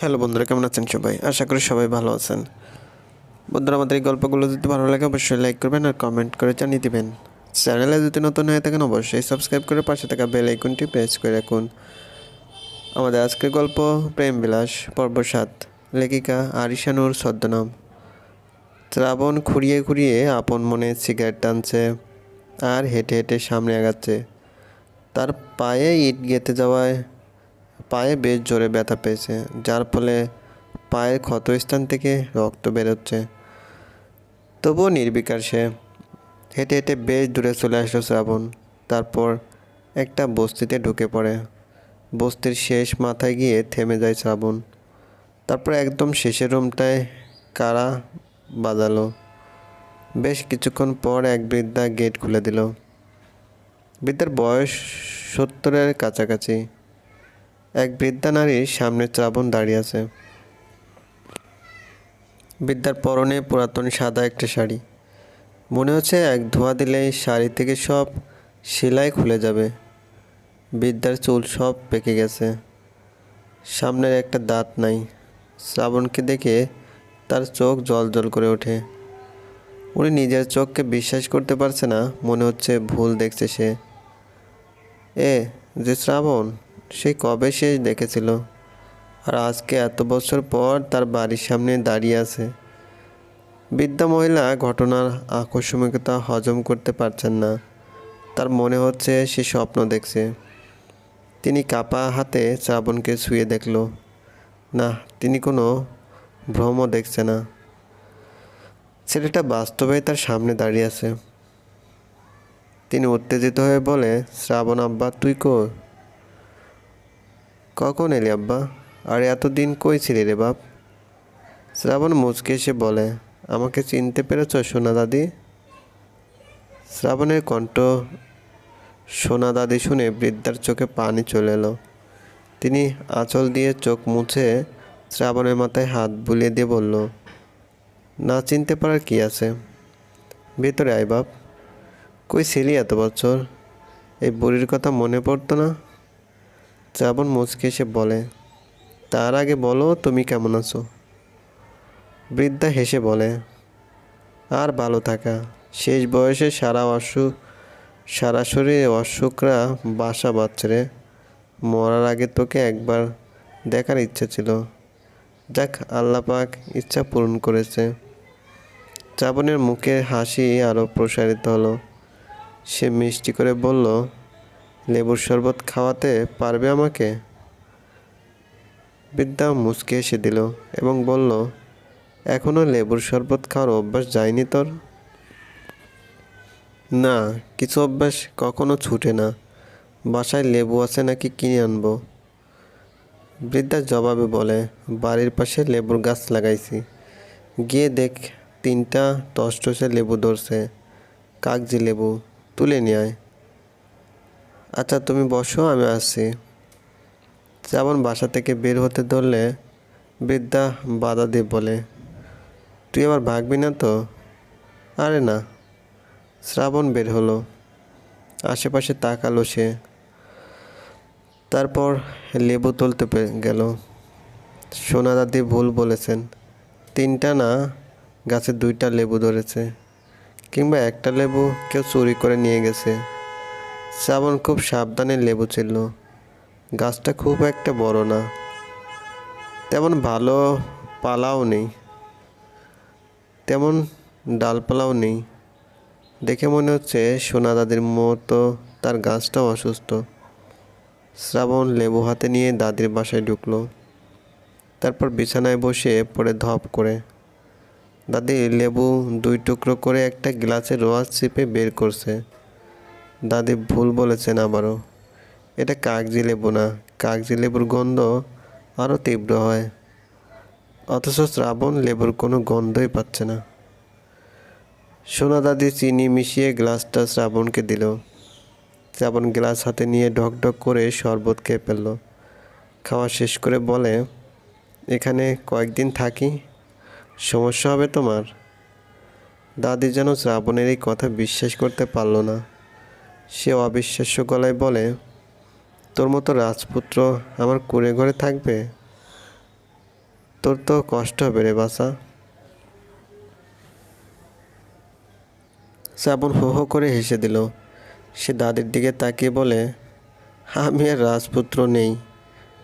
Hello বন্ধুরা, কেমন আছেন সবাই? আশা করি সবাই ভালো আছেন। বন্ধুরা, আমাদের এই গল্পগুলো যদি ভালো লাগে, অবশ্যই লাইক করবেন আর কমেন্ট করে জানিয়ে দেবেন। চ্যানেলে যদি নতুন হয়ে থাকেন, অবশ্যই সাবস্ক্রাইব করে পাশে থাকা বেল আইকনটি প্রেস করে রাখুন। আমাদের আজকের গল্প প্রেম বিলাস পর্ব সাত, লেখিকা আরিশানুর ছদ্মনাম। শ্রাবণ খুঁড়িয়ে খুঁড়িয়ে আপন মনে সিগারেট টানছে আর হেঁটে হেঁটে সামনে আগাচ্ছে। তার পায়ে ইট গেঁথে যাওয়ায় পায়ে বেশ জোরে ব্যথা পেয়েছে, যার ফলে পায়ের ক্ষতস্থান থেকে রক্ত বেরোচ্ছে। তবুও নির্বিকার সে। হেঁটে হেঁটে বেশ দূরে চলে আসলো শ্রাবণ। তারপর একটা বস্তিতে ঢুকে পড়ে। বস্তির শেষ মাথায় গিয়ে থেমে যায় শ্রাবণ। তারপর একদম শেষের রুমটায় কারা বাজালো। বেশ কিছুক্ষণ পর এক বৃদ্ধা গেট খুলে দিল। বৃদ্ধার বয়স সত্তরের কাছাকাছি। এক বৃদ্ধা নারীর সামনে শ্রাবণ দাঁড়িয়ে আছে। বৃদ্ধার পরনে পুরাতন সাদা একটা শাড়ি। মনে হচ্ছে এক ধোয়া দিলেই শাড়ি থেকে সব সেলাই খুলে যাবে। বৃদ্ধার চুল সব পেকে গেছে। সামনের একটা দাঁত নাই। শ্রাবণকে দেখে তার চোখ জল জল করে ওঠে। উনি নিজের চোখকে বিশ্বাস করতে পারছে না, মনে হচ্ছে ভুল দেখছে সে। এ, যে শ্রাবণ সেই কবে শেষ দেখেছিল? আর আজকে এত বছর পর তার বাড়ির সামনে দাঁড়িয়ে আছে। বৃদ্ধা মহিলা ঘটনার আকস্মিকতা হজম করতে পারছেন না। তার মনে হচ্ছে সে স্বপ্ন দেখছে। তিনি কাপা হাতে শ্রাবণকে শুয়ে দেখল। না, তিনি কোনো ভ্রম দেখছে না। ছেলেটা বাস্তবে তার সামনে দাঁড়িয়ে আছে। তিনি উত্তেজিত হয়ে বলে, শ্রাবণ আব্বা, তুই কো কখন এলি আব্বা? আর এতদিন কই ছিলি রে বাপ? শ্রাবণ মুচকে এসে বলে, আমাকে চিনতে পেরেছ সোনা দাদি? শ্রাবণের কণ্ঠ সোনা দাদি শুনে বৃদ্ধার চোখে পানি চলে এলো। তিনি আঁচল দিয়ে চোখ মুছে শ্রাবণের মাথায় হাত বুলিয়ে দিয়ে বলল, না চিনতে পারার কি আছে? ভেতরে আয় বাপ। কই ছিলি এত বছর? এই বুড়ির কথা মনে পড়তো না? শ্রাবণ মুচকে এসে বলে, তার আগে বলো তুমি কেমন আছো? বৃদ্ধা হেসে বলে, আর ভালো থাকা। শেষ বয়সে সারা অসুখ সারা শরীরে অসুখরা বাসা বাঁধছে রে। মরার আগে তোকে একবার দেখার ইচ্ছা ছিল। যাক আল্লাপাক ইচ্ছা পূরণ করেছে। শ্রাবণের মুখে হাসি আরও প্রসারিত হলো। সে মিষ্টি করে বলল লেবুর শরবত খাওয়াতে পারবে আমাকে? বৃদ্ধা মুচকে এসে দিল এবং বলল এখনও লেবুর শরবত খাওয়ার অভ্যাস যায়নি তোর? না, কিছু অভ্যাস কখনো ছুটে না। বাসায় লেবু আছে নাকি কিনে আনব? বৃদ্ধা জবাবে বলে, বাড়ির পাশে লেবুর গাছ লাগাইছি। গিয়ে দেখ, তিনটা টসটসে লেবু ধরছে। কাগজি লেবু তুলে নিয়ে আচ্ছা তুমি বসো, আমি আসছি যেমন বাসা থেকে বের হতে ধরলে বৃদ্ধা বাধা দিয়ে বলে, তুই আবার ভাগবি না তো? আরে না। শ্রাবণ বের হলো। আশেপাশে তাকালো সে। তারপর লেবু তুলতে গেল। সোনা দাদি ভুল বলেছেন। তিনটা না, গাছে দুইটা লেবু ধরেছে। কিংবা একটা লেবু কেউ চুরি করে নিয়ে গেছে। শ্রাবণ খুব সাবধানে লেবু ছিল। গাছটা খুব একটা বড় না। তেমন ভালো পালাও নেই। তেমন ডালপালাও নেই। দেখে মনে হচ্ছে সোনা দাদির মতো তার গাছটাও অসুস্থ। শ্রাবণ লেবু হাতে নিয়ে দাদির বাসায় ঢুকলো। তারপর বিছানায় বসে পড়ে ধপ করে। দাদি লেবু দুই টুকরো করে একটা গ্লাসে রোয়াজ চিপে বের করছে। দাদি ভুল বলেছেন আবারও। এটা কাগজি লেবু না কাগজি লেবুর গন্ধ আরও তীব্র হয়। অথচ শ্রাবণ লেবুর কোনো গন্ধই পাচ্ছে না। সোনা দাদি চিনি মিশিয়ে গ্লাসটা শ্রাবণকে দিল। শ্রাবণ গ্লাস হাতে নিয়ে ঢক ঢক করে শরবত খেয়ে ফেলল। খাওয়া শেষ করে বলে, এখানে কয়েকদিন থাকি, সমস্যা হবে তোমার? দাদি যেন শ্রাবণের এই কথা বিশ্বাস করতে পারল না। সে অবিশ্বাস্য গলায় বলে, তোর মতো রাজপুত্র আমার কুড়ে ঘরে থাকবে? তোর তো কষ্ট হবে রে বাসা শ্রাবণ হো হো করে হেসে দিল। সে দাদির দিকে তাকিয়ে বলে, আমি আর রাজপুত্র নেই।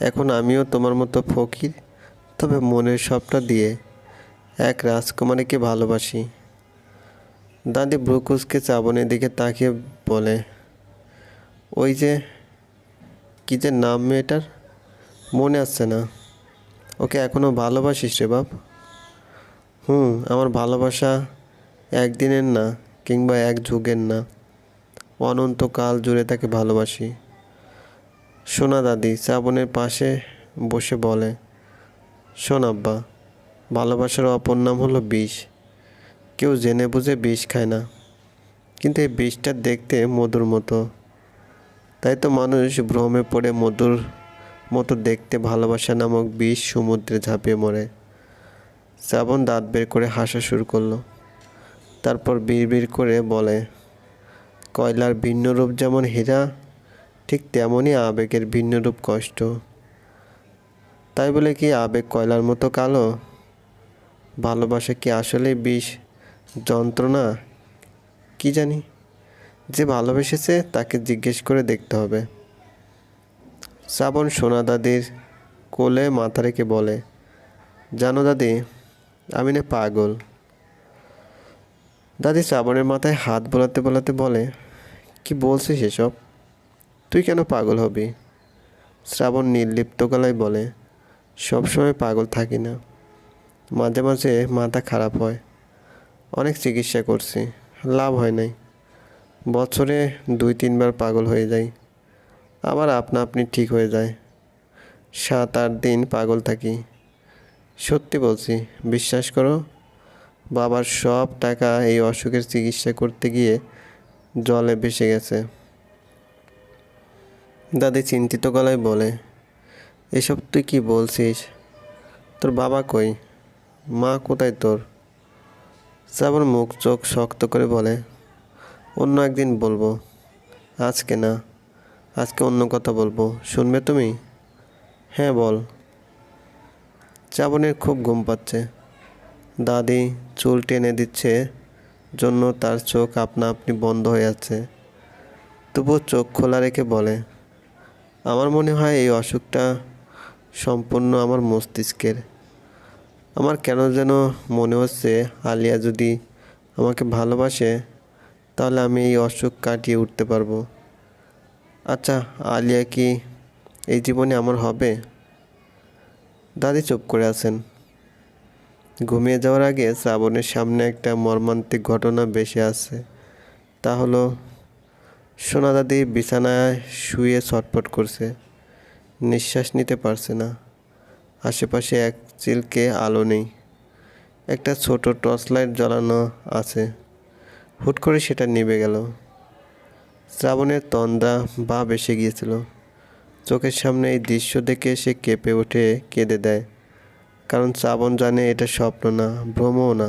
এখন আমিও তোমার মতো ফকির। তবে মনের সবটা দিয়ে এক রাজকুমারীকে ভালোবাসি। দাদি ব্রুকুসকে শ্রাবণের দিকে তাকিয়ে বলে। ওই যে, কী যে নাম মেয়েটার? মনে আসছে না। ওকে এখনও ভালোবাসিস রে বাপ? হুম, আমার ভালোবাসা একদিনের না, কিংবা এক যুগের না। অনন্তকাল জুড়ে তাকে ভালোবাসি। সোনা দাদি, শ্রাবণের পাশে বসে বলে, শোন আব্বা, ভালোবাসার অপর নাম হলো বিষ। কেউ জেনে বুঝে বিষ খায় না। কিন্তু এই বিষটা দেখতে মধুর মতো। তাই তো মানুষ ভ্রমে পড়ে মধুর মতো দেখতে ভালোবাসা নামক বিষ সমুদ্রে ঝাঁপিয়ে মরে। শ্রাবণ দাঁত বের করে হাসা শুরু করল। তারপর বিড় করে বলে, কয়লার ভিন্ন রূপ যেমন হীরা, ঠিক তেমনই আবেগের ভিন্ন রূপ কষ্ট। তাই বলে কি আবেগ কয়লার মতো কালো? ভালোবাসা কি আসলে বিষ যন্ত্রণা? কি জানি? যে ভালোবেসেছে তাকে জিজ্ঞেস করে দেখতে হবে। শ্রাবণ সোনা দাদির কোলে মাথা রেখে বলে, জানো দাদি, আমি না পাগল? দাদি শ্রাবণের মাথায় হাত বোলাতে বোলাতে বলে, কি বলছিস এসব? তুই কেন পাগল হবি? শ্রাবণ নির্লিপ্ত গলায় বলে সবসময় পাগল থাকি না। মাঝে মাঝে মাথা খারাপ হয়। অনেক চিকিৎসা করছি। লাভ হয় নাই। বছরে দুই, তিনবার পাগল হয়ে যাই। আবার আপনা আপনি ঠিক হয়ে যায়। সাত, আট দিন পাগল থাকি। সত্যি বলছি, বিশ্বাস করো, বাবার সব টাকা এই অসুখের চিকিৎসা করতে গিয়ে জলে ভেসে গেছে। দাদি চিন্তিত গলায় বলে, এসব তুই কি বলছিস? তোর বাবা কই? মা কোথায় তোর? শ্রাবণ মুখ, চোখ শক্ত করে বলে, অন্য একদিন বলব। আজকে না, আজকে অন্য কথা বলব। শুনবে তুমি? হ্যাঁ বল। শ্রাবণের খুব ঘুম পাচ্ছে। দাদি চুল টেনে দিচ্ছে জন্য তার চোখ আপনা আপনি বন্ধ হয়ে যাচ্ছে তবুও চোখ খোলা রেখে বলে, আমার মনে হয় এই অসুখটা সম্পূর্ণ আমার মস্তিষ্কের। আমার কেন যেন মনে হচ্ছে আলিয়া যদি আমাকে ভালোবাসে, তাহলে আমি এই অসুখ কাটিয়ে উঠতে পারব। আচ্ছা আলিয়া কি এই জীবনে আমার হবে? দাদি চুপ করে আছেন। ঘুমিয়ে যাওয়ার আগে শ্রাবণের সামনে একটা মর্মান্তিক ঘটনা বেশি আছে তা হলো, সোনা দাদি বিছানায় শুয়ে ছটপট করছে। নিঃশ্বাস নিতে পারছে না। আশেপাশে এক চিলকে আলো নেই। একটা ছোট টর্চ লাইট জ্বালানো আছে। হুট করে সেটা নিভে গেল। শ্রাবণের তন্দ্রা ভাব এসে গিয়েছিল। চোখের সামনে এই দৃশ্য দেখে সে কেঁপে উঠে, কেঁদে দেয়। কারণ শ্রাবণ জানে এটা স্বপ্ন না, ভ্রমও না,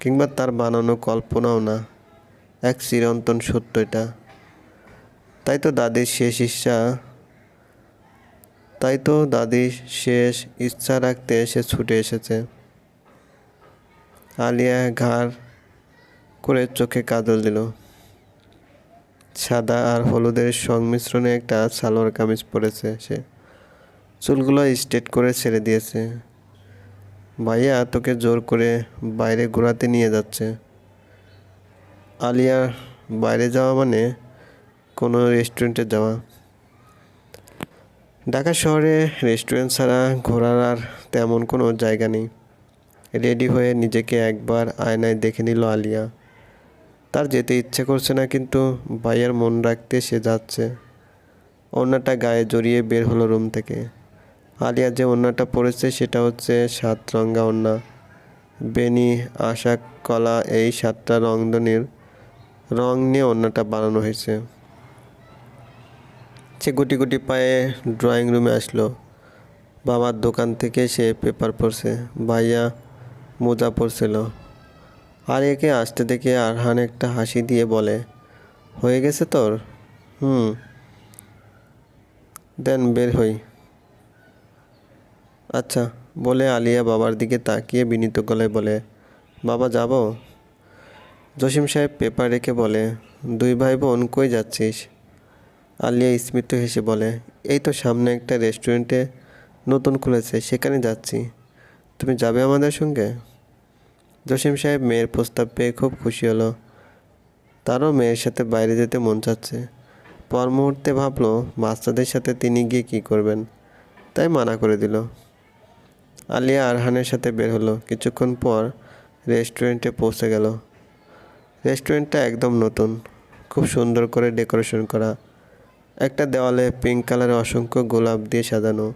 কিংবা তার বানানো কল্পনাও না। এক চিরন্তন সত্য এটা। তাই তো দাদির শেষ ইচ্ছা তাই তো দাদি শেষ ইচ্ছা রাখতে সে ছুটে এসেছে। আলিয়া ঘাড় করে চোখে কাজল দিল। সাদা আর হলুদের সংমিশ্রণে একটা সালোয়ার কামিজ পরেছে সে। চুলগুলো স্ট্রেট করে ছেড়ে দিয়েছে। ভাইয়া তোকে জোর করে বাইরে ঘোরাতে নিয়ে যাচ্ছে। আলিয়া বাইরে যাওয়া মানে কোনো রেস্টুরেন্টে যাওয়া। ঢাকা শহরে রেস্টুরেন্ট ছাড়া ঘোরার আর তেমন কোনো জায়গা নেই। রেডি হয়ে নিজেকে একবার আয়নায় দেখে নিল আলিয়া। তার যেতে ইচ্ছে করছে না, কিন্তু ভাইয়ার মন রাখতে সে যাচ্ছে। ওড়নাটা গায়ে জড়িয়ে বের হলো রুম থেকে। আলিয়া যে ওড়নাটা পরেছে সেটা হচ্ছে সাত রঙা ওড়না বেনি আশা কলা এই সাতটা রংধনির রং নিয়ে ওড়নাটা বানানো হয়েছে। সে গুটি গুটি পায়ে ড্রয়িং রুমে আসলো। বাবার দোকান থেকে সে পেপার পড়ছে। ভাইয়া মোজা পড়ছিল আর একে আসতে দেখে আরহান একটা হাসি দিয়ে বলে, হয়ে গেছে তোর? হুম। দেন বের হই। আচ্ছা বলে আলিয়া বাবার দিকে তাকিয়ে বিনীত গলায় বলে, বাবা যাব? জসিম সাহেব পেপার রেখে বলে, দুই ভাই বোন কই যাচ্ছিস? আলিয়া স্মিত হেসে বলে, এই তো সামনে একটা রেস্টুরেন্টে নতুন খুলেছে, সেখানে যাচ্ছি। তুমি যাবে আমাদের সঙ্গে? জসিম সাহেব মেয়ের প্রস্তাব পেয়ে খুব খুশি হলো। তারও মেয়ের সাথে বাইরে যেতে মন চাচ্ছে। পর মুহূর্তে ভাবলো বাচ্চাদের সাথে তিনি গিয়ে কী করবেন? তাই মানা করে দিল। আলিয়া আরহানের সাথে বের হলো। কিছুক্ষণ পর রেস্টুরেন্টে পৌঁছে গেল। রেস্টুরেন্টটা একদম নতুন। খুব সুন্দর করে ডেকোরেশন করা। একটা দেওয়ালে পিঙ্ক কালারের অসংখ্য গোলাপ দিয়ে সাজানো।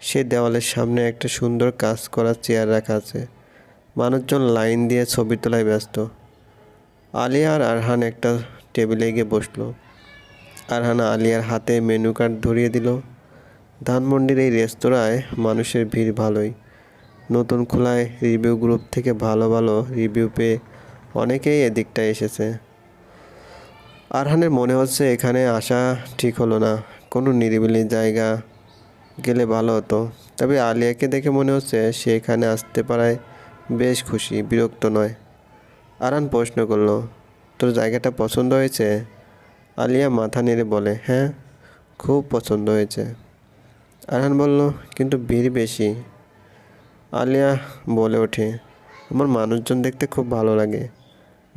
সেই দেওয়ালের সামনে একটা সুন্দর কাজ করা চেয়ার রাখা আছে। মানুষজন লাইন দিয়ে ছবি তোলায় ব্যস্ত। আলিয়া আর আরহান একটা টেবিলে গিয়ে বসল। আরহান আলিয়ার হাতে মেনু কার্ড ধরিয়ে দিল। ধানমন্ডির এই রেস্তোরাঁয় মানুষের ভিড় ভালোই। নতুন খোলায় রিভিউ গ্রুপ থেকে ভালো ভালো রিভিউ পেয়ে অনেকেই এদিকটায় এসেছে। আরহানের মনে হচ্ছে এখানে আসা ঠিক হলো না। কোনো নিরিবিলি জায়গা গেলে ভালো হতো। তবে আলিয়াকে দেখে মনে হচ্ছে সে এখানে আসতে পারায় বেশ খুশি, বিরক্ত নয়। আরহান প্রশ্ন করল, তোর জায়গাটা পছন্দ হয়েছে? আলিয়া মাথা নেড়ে বলে হ্যাঁ খুব পছন্দ হয়েছে। আরহান বলল, কিন্তু ভিড় বেশি। আলিয়া বলে ওঠে, আমার মানুষজন দেখতে খুব ভালো লাগে।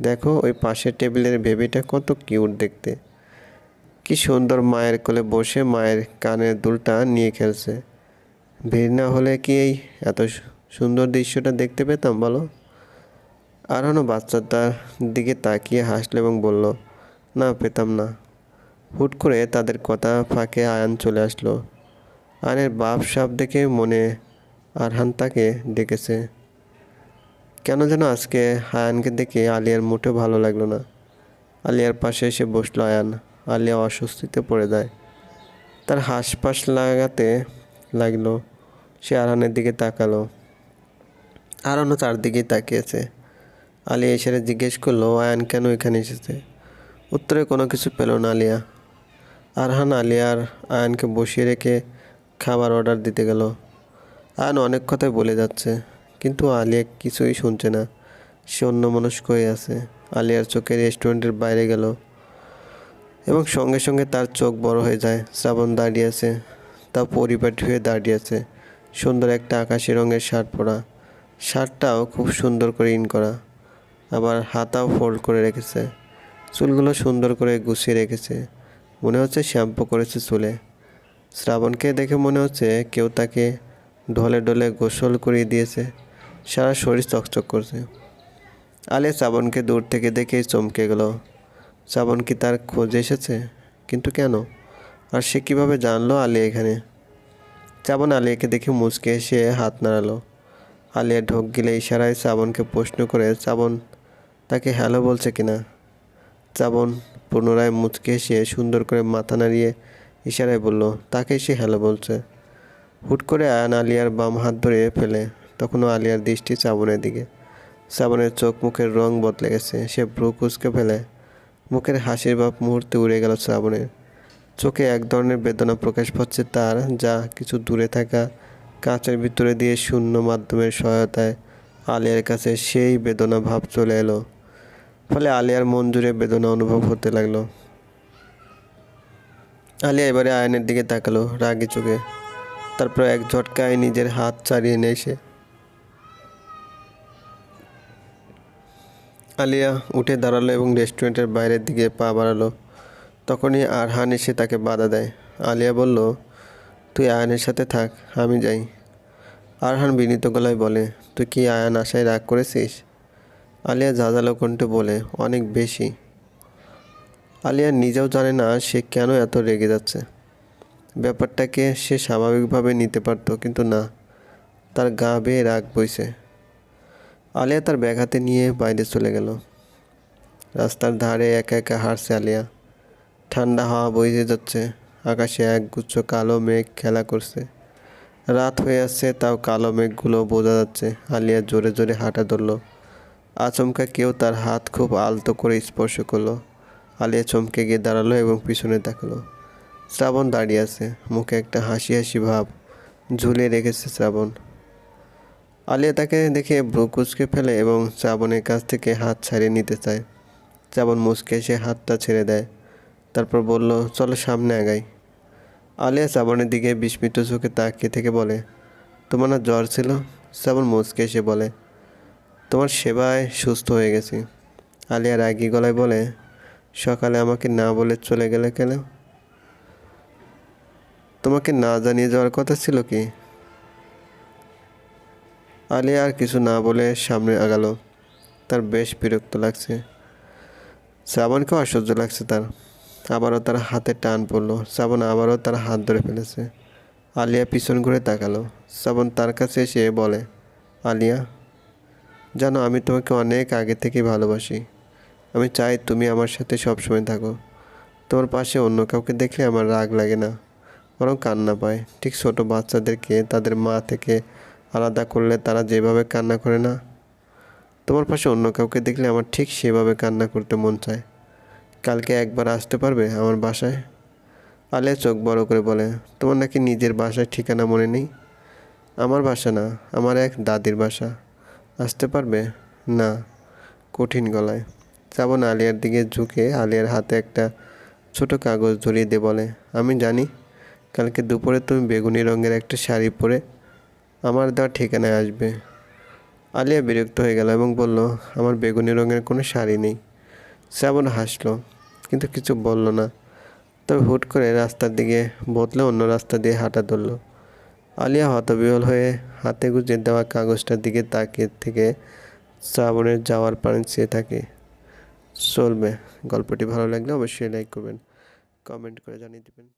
দেখো ওই পাশের টেবিলের বেবিটা কত কিউট দেখতে। কি সুন্দর মায়ের কোলে বসে মায়ের কানের দুলটা নিয়ে খেলছে। ভিড় না হলে কি এই এত সুন্দর দৃশ্যটা দেখতে পেতাম বলো? আরহানও বাচ্চাটার দিকে তাকিয়ে হাসলো এবং বলল, না, পেতাম না। হুট করে তাদের কথা ফাঁকে আয়ান চলে আসলো। আয়নের বাপ সাপ দেখে মনে আরহান তাকে ডেকেছে। কেন যেন আজকে আয়ানকে দেখে আলিয়ার মোটেও ভালো লাগল না। আলিয়ার পাশে এসে বসল আয়ান। আলিয়া অস্বস্তিতে পড়ে যায়। তার হাঁসপাস লাগাতে লাগল। সে আরহানের দিকে তাকালো। আরহানও চারদিকে তাকিয়েছে। আলিয়া এসে জিজ্ঞেস করল, আয়ান, কেন এখানে এসেছে? উত্তরে, কোনো কিছু পেল না আলিয়া। আরহান আলিয়ার আয়ানকে বসিয়ে রেখে খাবার অর্ডার দিতে গেল। আয়ান অনেক কথাই বলে যাচ্ছে। কিন্তু আলিয়া কিছুই শুনছে না। সে অন্য অন্যমনস্ক হয়ে আছে। আলিয়ার চোখে রেস্টুরেন্টের বাইরে গেল এবং সঙ্গে সঙ্গে তার চোখ বড় হয়ে যায়। শ্রাবণ দাঁড়িয়ে আছে। তা পরিপাটি হয়ে দাঁড়িয়ে আছে। সুন্দর একটা আকাশি রঙের শার্ট পরা। শার্টটাও খুব সুন্দর করে ইন করা। আবার হাতাও ফোল্ড করে রেখেছে। চুলগুলো সুন্দর করে গুছিয়ে রেখেছে। মনে হচ্ছে শ্যাম্পু করেছে চুলে। শ্রাবণকে দেখে মনে হচ্ছে কেউ তাকে ঢলে ঢলে গোসল করিয়ে দিয়েছে। সারা শরীর চকচক করছে। আলে শ্রাবণকে দূর থেকে দেখে চমকে গেল। শ্রাবণ কি তার খোঁজে এসেছে? কিন্তু কেন? আর সে কীভাবে জানলো আলিয়া এখানে? শ্রাবণ আলিয়াকে দেখে মুচকে এসে হাত নাড়ালো। আলিয়া ঢোক গিলে ইশারায় শ্রাবণকে প্রশ্ন করে শ্রাবণ তাকে হ্যালো বলছে কিনা শ্রাবণ পুনরায় মুচকে এসে সুন্দর করে মাথা নাড়িয়ে ইশারায় বলল, তাকে সে হ্যালো বলছে? হুট করে আয়ান আলিয়ার বাম হাত ধরে ফেলে। তখনও আলিয়ার দৃষ্টি শ্রাবণের দিকে। শ্রাবণের চোখ মুখের রং বদলে গেছে, সে ভ্রু কুচকে ফেলে। মুখের হাসির ভাব মুহূর্তে উড়ে গেল শ্রাবণের। চোখে এক ধরনের বেদনা প্রকাশ পাচ্ছে তার, যা কিছু দূরে থাকা কাঁচের ভিতরে দিয়ে শূন্য মাধ্যমের সহায়তায় আলিয়ার কাছে সেই বেদনা ভাব চলে এলো। ফলে আলিয়ার মন জুড়ে বেদনা অনুভব হতে লাগল। আলিয়া এবারে আয়নের দিকে তাকালো, রাগি চোখে। তারপর এক ঝটকায় নিজের হাত ছাড়িয়ে নেয় সে আলিয়া উঠে দাঁড়াল এবং রেস্টুরেন্টের বাইরের দিকে পা বাড়ালো। তখনই আরহান এসে তাকে বাধা দেয়। আলিয়া বলল, তুই আয়ানের সাথে থাক, আমি যাই। আরহান বিনীত গলায় বলে, তুই কি আয়ান আশায় রাগ করেছিস? আলিয়া ঝাঁঝালো কণ্ঠে বলে, অনেক বেশি। আলিয়া নিজেও জানে না সে কেন এত রেগে যাচ্ছে। ব্যাপারটাকে সে স্বাভাবিকভাবে নিতে পারতো, কিন্তু না, তার গা বেয়ে রাগ বইছে। আলিয়া তার ব্যাগ হাতে নিয়ে বাইরে চলে গেল। রাস্তার ধারে একা একা হাঁটছে আলিয়া। ঠান্ডা হাওয়া বইতে যাচ্ছে। আকাশে এক গুচ্ছ কালো মেঘ খেলা করছে। রাত হয়ে আসছে, তাও কালো মেঘগুলো বোঝা যাচ্ছে। আলিয়া জোরে জোরে হাঁটা ধরলো। আচমকা কেউ তার হাত খুব আলতো করে স্পর্শ করল। আলিয়া চমকে গিয়ে দাঁড়াল এবং পিছনে তাকালো। শ্রাবণ দাঁড়িয়ে আছে। মুখে একটা হাসি হাসি ভাব ঝুলিয়ে রেখেছে শ্রাবণ। আলিয়া তাকে দেখে ভ্রু কুচকে ফেলে এবং শ্রাবণের কাছ থেকে হাত ছাড়িয়ে নিতে চায়। শ্রাবণ মুচকে সে হাতটা ছেড়ে দেয়। তারপর বলল, চলো সামনে আগাই। আলিয়া শ্রাবণের দিকে বিস্মিত চোখে তাকিয়ে থেকে বলে, তোমার না জ্বর ছিল? শ্রাবণ মুচকে এসে বলে, তোমার সেবায় সুস্থ হয়ে গেছি। আলিয়া রাগি গলায় বলে, সকালে আমাকে না বলে চলে গেলে কেন? তোমাকে না জানিয়ে যাওয়ার কথা ছিল কি? আলিয়া আর কিছু না বলে সামনে আগালো। তার বেশ বিরক্ত লাগছে। শ্রাবণকেও অসহ্য লাগছে তার। আবারও তার হাতে টান পড়ল। শ্রাবণ আবারও তার হাত ধরে ফেলেছে। আলিয়া পিছন ঘুরে তাকালো। শ্রাবণ তার কাছে এসে বলে, আলিয়া, জানো আমি তোমাকে অনেক আগে থেকেই ভালোবাসি। আমি চাই তুমি আমার সাথে সবসময় থাকো। তোমার পাশে অন্য কাউকে দেখলে আমার রাগ লাগে না, বরং কান্না পায়। ঠিক ছোট বাচ্চাদেরকে তাদের মা থেকে আলাদা করলে তারা যেভাবে কান্না করে না? তোমার পাশে অন্য কাউকে দেখলে আমার ঠিক সেভাবে কান্না করতে মন চায়। কালকে একবার আসতে পারবে আমার বাসায়? আলিয়া চোখ বড় করে বলে, তোমার নাকি নিজের বাসায় ঠিকানা মনে নেই? আমার বাসা না, আমার এক দাদির বাসা। আসতে পারবে? না। কঠিন গলায়। শ্রাবণ আলিয়ার দিকে ঝুঁকে আলিয়ার হাতে একটা ছোট কাগজ ধরিয়ে দিয়ে বলে, আমি জানি, কালকে দুপুরে তুমি বেগুনি রঙের একটা শাড়ি পরে আমার দেওয়া ঠিকানায় আসবে। আলিয়া বিরক্ত হয়ে গেল এবং বলল, আমার বেগুনি রঙের কোনো শাড়ি নেই। শ্রাবণ হাসলো, কিন্তু কিছু বলল না। তবে হুট করে রাস্তার দিকে বদলে অন্য রাস্তা দিয়ে হাঁটা ধরলো। আলিয়া হতবিহল হয়ে হাতে গুজে দেওয়া কাগজটার দিকে তাকিয়ে থেকে শ্রাবণের যাওয়ার পানি চেয়ে থাকে। চলবে। গল্পটি ভালো লাগলে অবশ্যই লাইক করবেন, কমেন্ট করে জানিয়ে দেবেন।